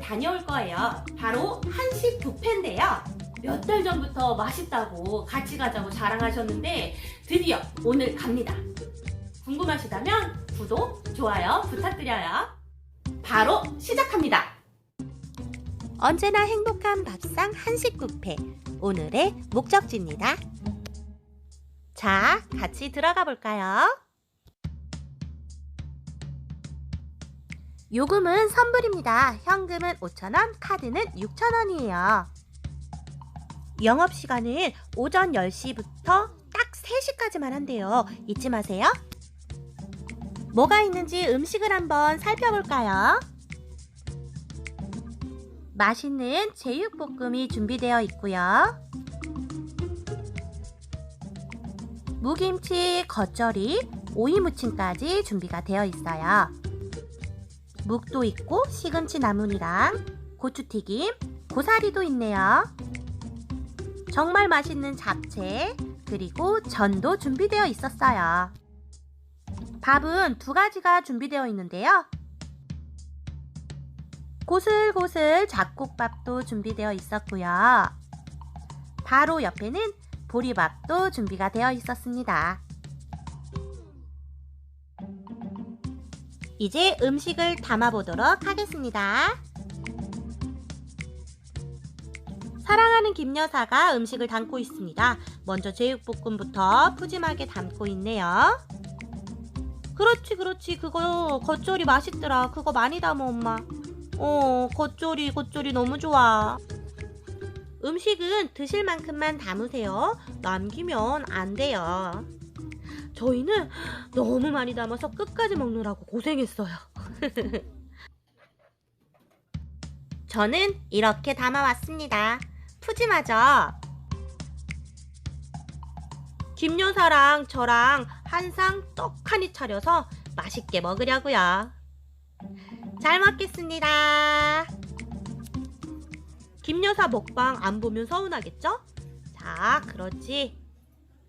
다녀올 거예요. 바로 한식 뷔페인데요. 몇 달 전부터 맛있다고 같이 가자고 자랑하셨는데 드디어 오늘 갑니다. 궁금하시다면 구독, 좋아요 부탁드려요. 바로 시작합니다. 언제나 행복한 밥상 한식 뷔페 오늘의 목적지입니다. 자, 같이 들어가 볼까요? 요금은 선불입니다. 현금은 5,000원, 카드는 6,000원이에요. 영업시간은 오전 10시부터 딱 3시까지만 한대요. 잊지 마세요. 뭐가 있는지 음식을 한번 살펴볼까요? 맛있는 제육볶음이 준비되어 있고요. 무김치, 겉절이, 오이무침까지 준비가 되어 있어요. 묵도 있고 시금치 나물이랑 고추튀김, 고사리도 있네요. 정말 맛있는 잡채, 그리고 전도 준비되어 있었어요. 밥은 두 가지가 준비되어 있는데요. 고슬고슬 잡곡밥도 준비되어 있었고요. 바로 옆에는 보리밥도 준비가 되어 있었습니다. 이제 음식을 담아보도록 하겠습니다. 사랑하는 김여사가 음식을 담고 있습니다. 먼저 제육볶음부터 푸짐하게 담고 있네요. 그렇지, 그렇지. 그거 겉절이 맛있더라. 그거 많이 담아, 엄마. 어, 겉절이, 겉절이 너무 좋아. 음식은 드실 만큼만 담으세요. 남기면 안 돼요. 저희는 너무 많이 담아서 끝까지 먹느라고 고생했어요. 저는 이렇게 담아왔습니다. 푸짐하죠? 김여사랑 저랑 한 상 떡하니 차려서 맛있게 먹으려고요. 잘 먹겠습니다. 김여사 먹방 안 보면 서운하겠죠? 자, 그렇지.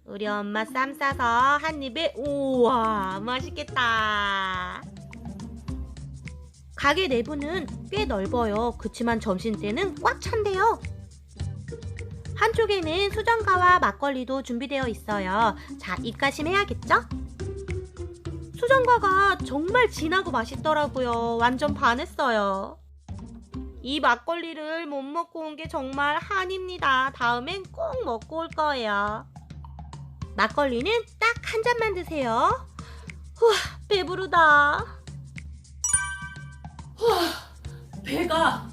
우리 엄마 쌈 싸서 한 입에 우와 맛있겠다. 가게 내부는 꽤 넓어요. 그치만 점심때는 꽉 찬대요. 한쪽에는 수정과와 막걸리도 준비되어 있어요. 자, 입가심 해야겠죠? 수정과가 정말 진하고 맛있더라고요. 완전 반했어요. 이 막걸리를 못 먹고 온 게 정말 한입니다. 다음엔 꼭 먹고 올 거예요. 막걸리는 딱 한 잔만 드세요. 우와, 배부르다. 배가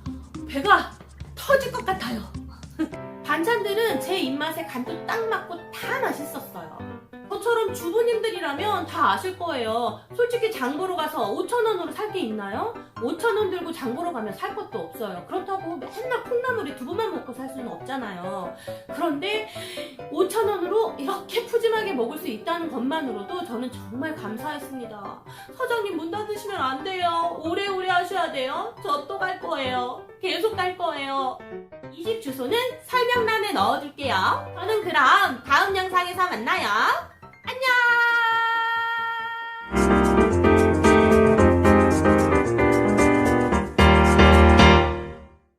배가 터질 것 같아요. 반찬들은 제 입맛에 간도 딱 맞고 다 맛있었어요. 저처럼 주부님들이라면 다 아실 거예요. 솔직히 장 보러 가서 5천원으로 살 게 있나요? 5천원 들고 장 보러 가면 살 것도 없어요. 그렇다고 맨날 콩나물에 두부만 먹고 살 수는 없잖아요. 그런데 5천원으로 이렇게 푸짐하게 먹을 수 있다는 것만으로도 저는 정말 감사했습니다. 사장님 문 닫으시면 안 돼요. 오래오래 하셔야 돼요. 저 또 갈 거예요. 계속 갈 거예요. 이 집 주소는 설명란에 넣어둘게요. 저는 그럼 다음 안녕.